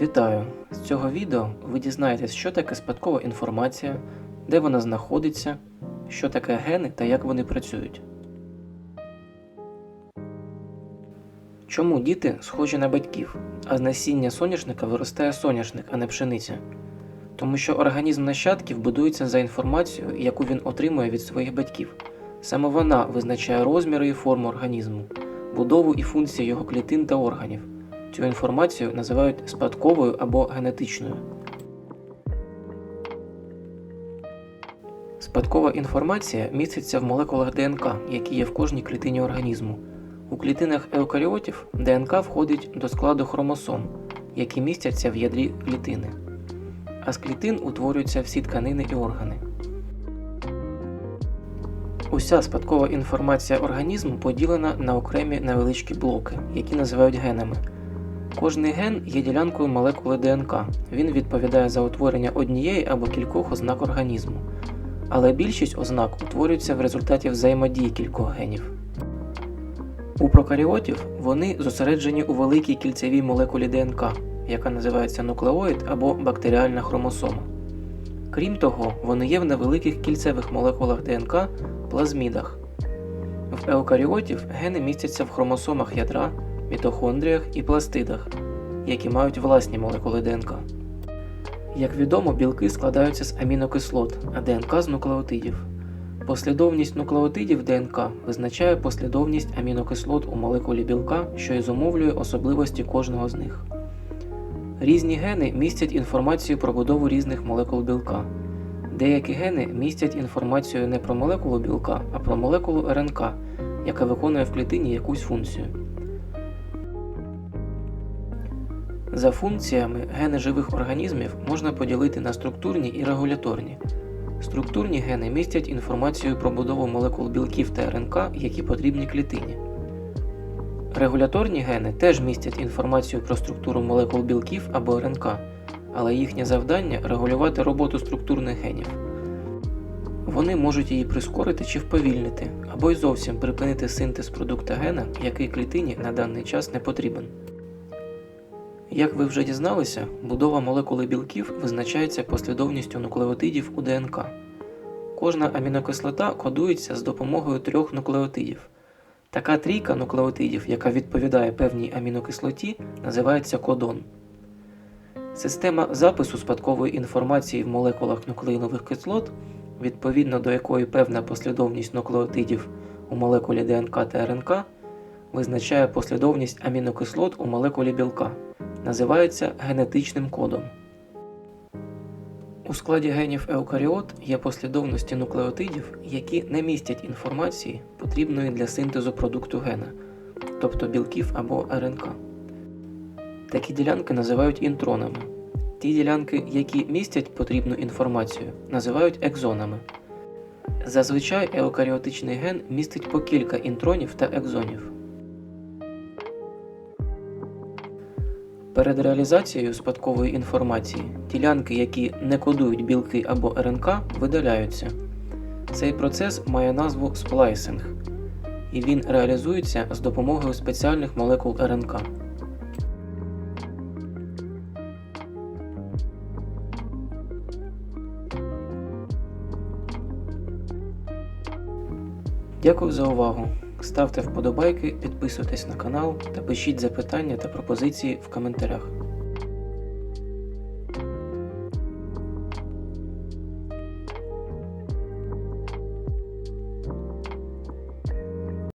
Вітаю! З цього відео ви дізнаєтесь, що таке спадкова інформація, де вона знаходиться, що таке гени та як вони працюють. Чому діти схожі на батьків, а з насіння соняшника виростає соняшник, а не пшениця? Тому що організм нащадків будується за інформацією, яку він отримує від своїх батьків. Саме вона визначає розміри і форму організму, будову і функції його клітин та органів. Цю інформацію називають спадковою або генетичною. Спадкова інформація міститься в молекулах ДНК, які є в кожній клітині організму. У клітинах еукаріотів ДНК входить до складу хромосом, які містяться в ядрі клітини. А з клітин утворюються всі тканини і органи. Уся спадкова інформація організму поділена на окремі невеличкі блоки, які називають генами. Кожний ген є ділянкою молекули ДНК. Він відповідає за утворення однієї або кількох ознак організму. Але більшість ознак утворюються в результаті взаємодії кількох генів. У прокаріотів вони зосереджені у великій кільцевій молекулі ДНК, яка називається нуклеоїд або бактеріальна хромосома. Крім того, вони є в невеликих кільцевих молекулах ДНК плазмідах. В еукаріотів гени містяться в хромосомах ядра, мітохондріях і пластидах, які мають власні молекули ДНК. Як відомо, білки складаються з амінокислот, а ДНК з нуклеотидів. Послідовність нуклеотидів ДНК визначає послідовність амінокислот у молекулі білка, що і зумовлює особливості кожного з них. Різні гени містять інформацію про будову різних молекул білка. Деякі гени містять інформацію не про молекулу білка, а про молекулу РНК, яка виконує в клітині якусь функцію. За функціями гени живих організмів можна поділити на структурні і регуляторні. Структурні гени містять інформацію про будову молекул білків та РНК, які потрібні клітині. Регуляторні гени теж містять інформацію про структуру молекул білків або РНК, але їхнє завдання регулювати роботу структурних генів. Вони можуть її прискорити чи вповільнити, або й зовсім припинити синтез продукта гена, який клітині на даний час не потрібен. Як ви вже дізналися, будова молекули білків визначається послідовністю нуклеотидів у ДНК. Кожна амінокислота кодується з допомогою трьох нуклеотидів. Така трійка нуклеотидів, яка відповідає певній амінокислоті, називається кодон. Система запису спадкової інформації в молекулах нуклеїнових кислот, відповідно до якої певна послідовність нуклеотидів у молекулі ДНК та РНК, визначає послідовність амінокислот у молекулі білка називається генетичним кодом. У складі генів еукаріот є послідовності нуклеотидів, які не містять інформації, потрібної для синтезу продукту гена, тобто білків або РНК. Такі ділянки називають інтронами. Ті ділянки, які містять потрібну інформацію, називають екзонами. Зазвичай еукаріотичний ген містить по кілька інтронів та екзонів. Перед реалізацією спадкової інформації ділянки, які не кодують білки або РНК, видаляються. Цей процес має назву сплайсинг, і він реалізується з допомогою спеціальних молекул РНК. Дякую за увагу. Ставте вподобайки, підписуйтесь на канал та пишіть запитання та пропозиції в коментарях.